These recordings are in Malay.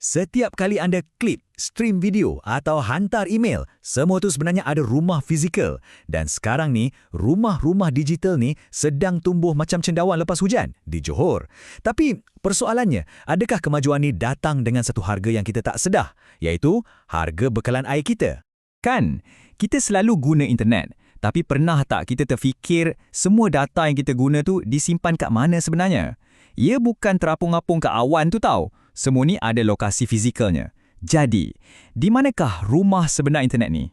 Setiap kali anda klik, stream video atau hantar email, semua tu sebenarnya ada rumah fizikal. Dan sekarang ni, rumah-rumah digital ni sedang tumbuh macam cendawan lepas hujan di Johor. Tapi persoalannya, adakah kemajuan ni datang dengan satu harga yang kita tak sedah, iaitu harga bekalan air kita? Kan, kita selalu guna internet. Tapi pernah tak kita terfikir semua data yang kita guna tu disimpan kat mana sebenarnya? Ia bukan terapung-apung kat awan tu tau. Semua ni ada lokasi fizikalnya. Jadi, di manakah rumah sebenar internet ni?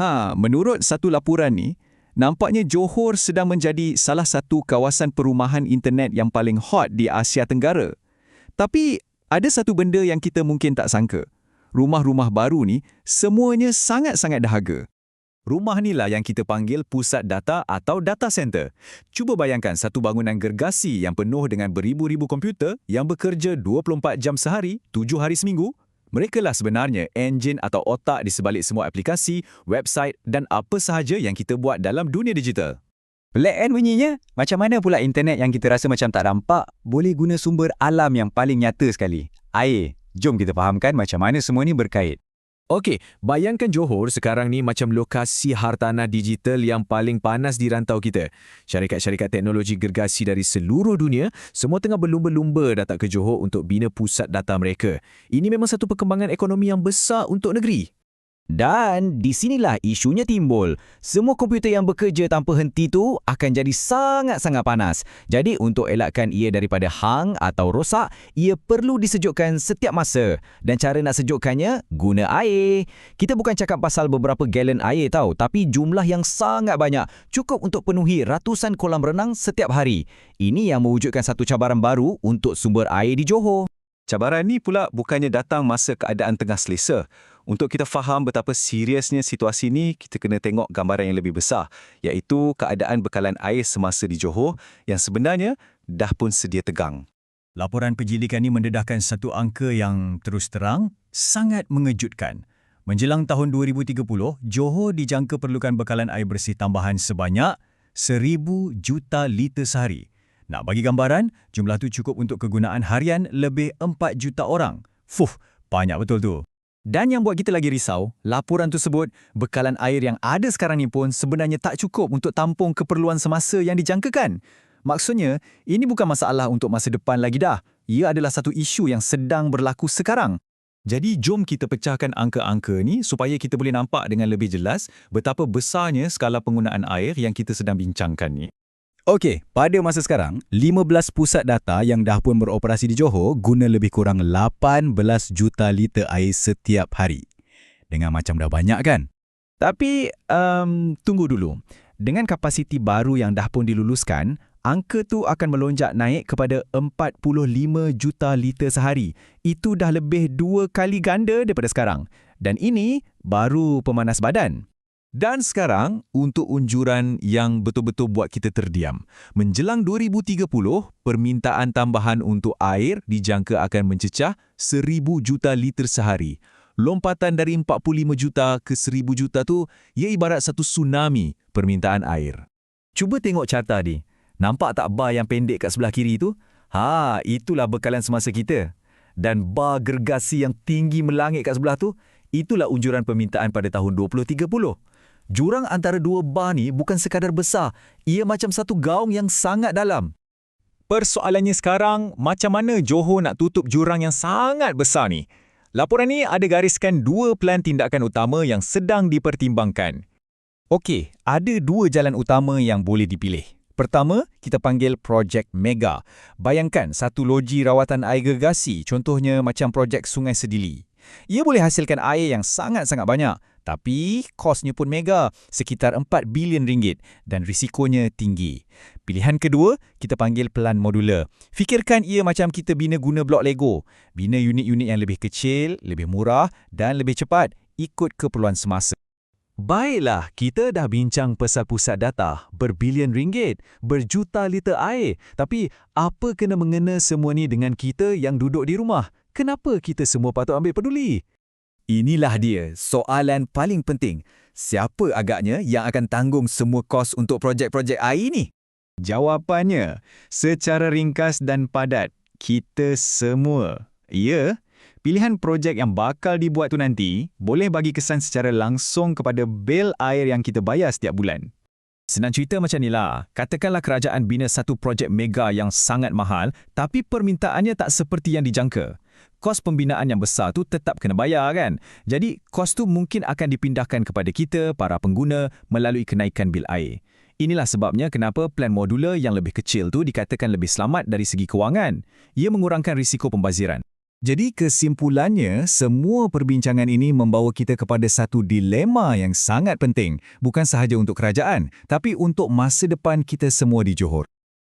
Ha, menurut satu laporan ni, nampaknya Johor sedang menjadi salah satu kawasan perumahan internet yang paling hot di Asia Tenggara. Tapi, ada satu benda yang kita mungkin tak sangka. Rumah-rumah baru ni semuanya sangat-sangat dahaga. Rumah inilah yang kita panggil pusat data atau data center. Cuba bayangkan satu bangunan gergasi yang penuh dengan beribu-ribu komputer yang bekerja 24 jam sehari, 7 hari seminggu. Mereka lah sebenarnya enjin atau otak di sebalik semua aplikasi, website dan apa sahaja yang kita buat dalam dunia digital. Pelik kan bunyinya? Macam mana pula internet yang kita rasa macam tak nampak boleh guna sumber alam yang paling nyata sekali? Air. Jom kita fahamkan macam mana semua ni berkait. Okey, bayangkan Johor sekarang ni macam lokasi hartanah digital yang paling panas di rantau kita. Syarikat-syarikat teknologi gergasi dari seluruh dunia semua tengah berlumba-lumba datang ke Johor untuk bina pusat data mereka. Ini memang satu perkembangan ekonomi yang besar untuk negeri. Dan di sinilah isunya timbul. Semua komputer yang bekerja tanpa henti tu akan jadi sangat-sangat panas. Jadi untuk elakkan ia daripada hang atau rosak, ia perlu disejukkan setiap masa. Dan cara nak sejukkannya, guna air. Kita bukan cakap pasal beberapa galen air tau, tapi jumlah yang sangat banyak. Cukup untuk penuhi ratusan kolam renang setiap hari. Ini yang mewujudkan satu cabaran baru untuk sumber air di Johor. Cabaran ni pula bukannya datang masa keadaan tengah selesa. Untuk kita faham betapa seriusnya situasi ni, kita kena tengok gambaran yang lebih besar, iaitu keadaan bekalan air semasa di Johor yang sebenarnya dah pun sedia tegang. Laporan penjilikan ini mendedahkan satu angka yang terus terang sangat mengejutkan. Menjelang tahun 2030, Johor dijangka perlukan bekalan air bersih tambahan sebanyak 1,000 juta liter sehari. Nak bagi gambaran, jumlah tu cukup untuk kegunaan harian lebih 4 juta orang. Fuh, banyak betul tu. Dan yang buat kita lagi risau, laporan tu sebut bekalan air yang ada sekarang ni pun sebenarnya tak cukup untuk tampung keperluan semasa yang dijangkakan. Maksudnya, ini bukan masalah untuk masa depan lagi dah. Ia adalah satu isu yang sedang berlaku sekarang. Jadi jom kita pecahkan angka-angka ni supaya kita boleh nampak dengan lebih jelas betapa besarnya skala penggunaan air yang kita sedang bincangkan ni. Okey, pada masa sekarang, 15 pusat data yang dah pun beroperasi di Johor guna lebih kurang 18 juta liter air setiap hari. Dengan macam dah banyak kan? Tapi, um, tunggu dulu. Dengan kapasiti baru yang dah pun diluluskan, angka tu akan melonjak naik kepada 45 juta liter sehari. Itu dah lebih dua kali ganda daripada sekarang. Dan ini baru pemanas badan. Dan sekarang, untuk unjuran yang betul-betul buat kita terdiam. Menjelang 2030, permintaan tambahan untuk air dijangka akan mencecah 1,000 juta liter sehari. Lompatan dari 45 juta ke 1,000 juta tu, ia ibarat satu tsunami permintaan air. Cuba tengok carta ni. Nampak tak bar yang pendek kat sebelah kiri tu? Ha, itulah bekalan semasa kita. Dan bar gergasi yang tinggi melangit kat sebelah tu, itulah unjuran permintaan pada tahun 2030. Jurang antara dua bar ni bukan sekadar besar, ia macam satu gaung yang sangat dalam. Persoalannya sekarang, macam mana Johor nak tutup jurang yang sangat besar ni? Laporan ni ada gariskan dua plan tindakan utama yang sedang dipertimbangkan. Okey, ada dua jalan utama yang boleh dipilih. Pertama, kita panggil projek mega. Bayangkan satu loji rawatan air gergasi, contohnya macam projek Sungai Sedili. Ia boleh hasilkan air yang sangat-sangat banyak, tapi kosnya pun mega, sekitar 4 bilion ringgit dan risikonya tinggi. Pilihan kedua, kita panggil pelan modular. Fikirkan ia macam kita bina guna blok Lego. Bina unit-unit yang lebih kecil, lebih murah dan lebih cepat, ikut keperluan semasa. Baiklah, kita dah bincang pasal pusat data, berbilion ringgit, berjuta liter air. Tapi apa kena mengena semua ni dengan kita yang duduk di rumah? Kenapa kita semua patut ambil peduli? Inilah dia soalan paling penting. Siapa agaknya yang akan tanggung semua kos untuk projek-projek air ni? Jawapannya, secara ringkas dan padat, kita semua. Ya, pilihan projek yang bakal dibuat tu nanti boleh bagi kesan secara langsung kepada bil air yang kita bayar setiap bulan. Senang cerita macam ni lah. Katakanlah kerajaan bina satu projek mega yang sangat mahal tapi permintaannya tak seperti yang dijangka. Kos pembinaan yang besar tu tetap kena bayar kan? Jadi, kos tu mungkin akan dipindahkan kepada kita, para pengguna, melalui kenaikan bil air. Inilah sebabnya kenapa plan modular yang lebih kecil tu dikatakan lebih selamat dari segi kewangan. Ia mengurangkan risiko pembaziran. Jadi kesimpulannya, semua perbincangan ini membawa kita kepada satu dilema yang sangat penting, bukan sahaja untuk kerajaan, tapi untuk masa depan kita semua di Johor.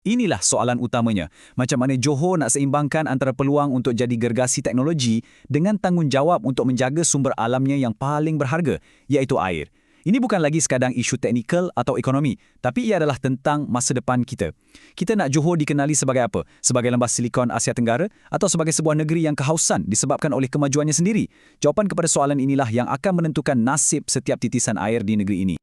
Inilah soalan utamanya. Macam mana Johor nak seimbangkan antara peluang untuk jadi gergasi teknologi dengan tanggungjawab untuk menjaga sumber alamnya yang paling berharga, iaitu air. Ini bukan lagi sekadang isu teknikal atau ekonomi, tapi ia adalah tentang masa depan kita. Kita nak Johor dikenali sebagai apa? Sebagai lembah silikon Asia Tenggara atau sebagai sebuah negeri yang kehausan disebabkan oleh kemajuannya sendiri? Jawapan kepada soalan inilah yang akan menentukan nasib setiap titisan air di negeri ini.